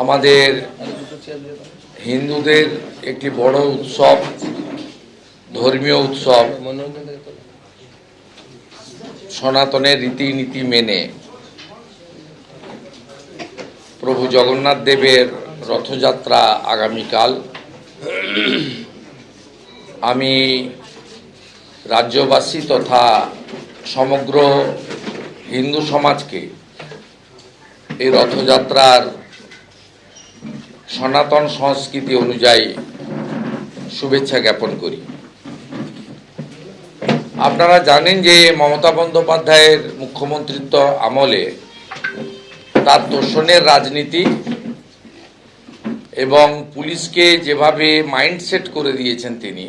আমাদের হিন্দুদের একটি বড় উৎসব, ধর্মীয় উৎসব, সনাতনের রীতিনীতি মেনে প্রভু জগন্নাথ দেবের রথযাত্রা আগামীকাল। আমি রাজ্যবাসী তথা সমগ্র হিন্দু সমাজকে এই রথযাত্রার সনাতন সংস্কৃতি অনুযায়ী শুভেচ্ছা জ্ঞাপন করি। আপনারা জানেন যে মমতা বন্দ্যোপাধ্যায়ের মুখ্যমন্ত্রিত্ব আমলে তার তোষণের রাজনীতি এবং পুলিশকে যেভাবে মাইন্ডসেট করে দিয়েছেন তিনি,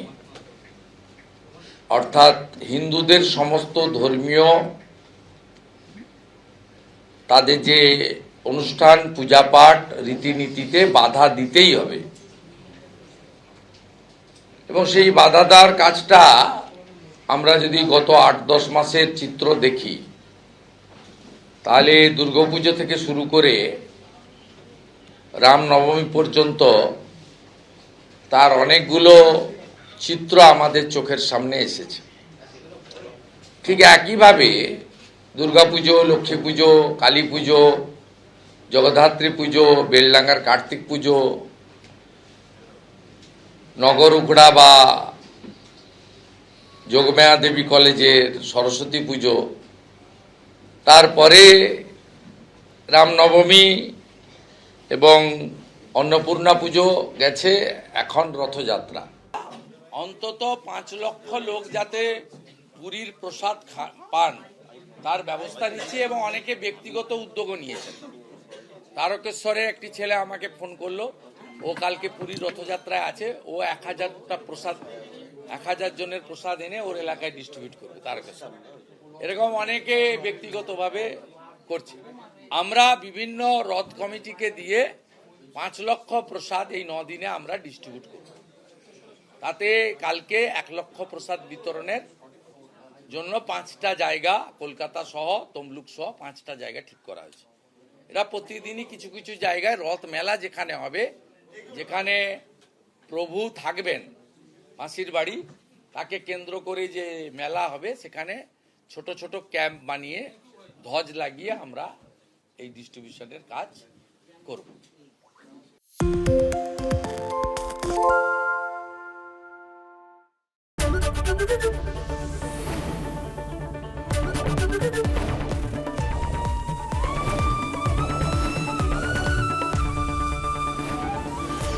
অর্থাৎ হিন্দুদের সমস্ত ধর্মীয় তাদের যে অনুষ্ঠান পূজা পাঠ রীতিনীতিতে বাধা দিতেই হবে। এবং সেই বাধা দেওয়ার কাজটা আমরা যদি গত আট দশ মাসের চিত্র দেখি, তাহলে দুর্গাপুজো থেকে শুরু করে রামনবমী পর্যন্ত তার অনেকগুলো চিত্র আমাদের চোখের সামনে এসেছে। ঠিক একইভাবে দুর্গাপুজো, লক্ষ্মী পুজো, কালী পুজো জগদ্ধাত্রী পুজো, বেলডাঙ্গার কার্তিক পুজো, নগর উগড়া বা যোগমায়া দেবী কলেজের সরস্বতী পুজো, তারপরে রামনবমী এবং অন্নপূর্ণা পুজো গেছে, এখন রথযাত্রা। অন্তত পাঁচ লক্ষ লোক যাতে পুরীর প্রসাদ পান, তার ব্যবস্থা নিচ্ছে এবং অনেকে ব্যক্তিগত উদ্যোগও নিয়েছেন। তারকেশ্বরে একটি ছেলে আমাকে ফোন করল। ও কালকে পুরীর রথযাত্রায় আছে। ও এক হাজারটা প্রসাদ, এক হাজার জনের প্রসাদ এনে ওর এলাকায় ডিস্ট্রিবিউট করবে তারকেশ্বর। এরকম অনেকে ব্যক্তিগতভাবে করছে। আমরা বিভিন্ন রথ কমিটিকে দিয়ে পাঁচ লক্ষ প্রসাদ এই দিনে আমরা ডিস্ট্রিবিউট করব। তাতে কালকে এক লক্ষ প্রসাদ বিতরণের জন্য পাঁচটা জায়গা, কলকাতা সহ, তমলুক সহ পাঁচটা জায়গা ঠিক করা হয়েছে। এরা প্রতিদিনই কিছু কিছু জায়গায় রথ মেলা যেখানে হবে, যেখানে প্রভু থাকবেন, মাসির বাড়ি, তাকে কেন্দ্র করে যে মেলা হবে সেখানে ছোট ছোট ক্যাম্প বানিয়ে ধ্বজ লাগিয়ে আমরা এই ডিস্ট্রিবিউশনের কাজ করব।